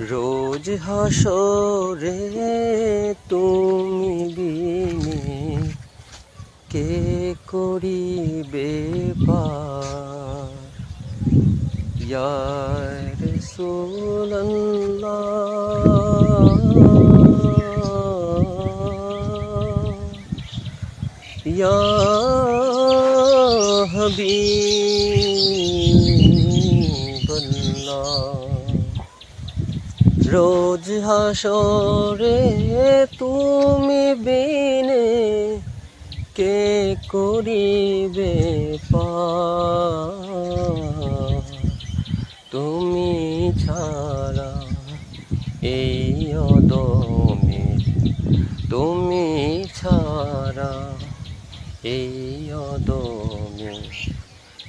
রোজ হাসরে তুমি বিনে কে করিবে পার? ইয়া হাবিবাল্লাহ রোজ হাসরে তুমি বিনে কে করিবে তুমি ছাড়া এই অদমে তুমি ছাড়া এই অদমে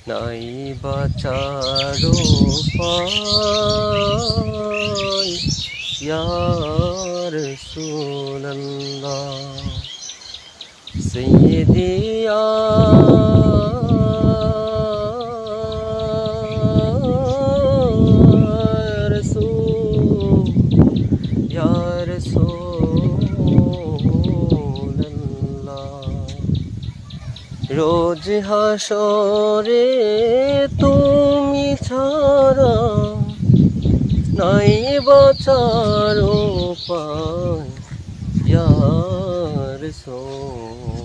নাই বাচারো পাই ইয়ার সুল্লাহ سيدي يا رسول يا رسول الله রোজ হাসরে তুমি ছাড়া নাই বছর পায় ইয়া রাসূলুল্লাহ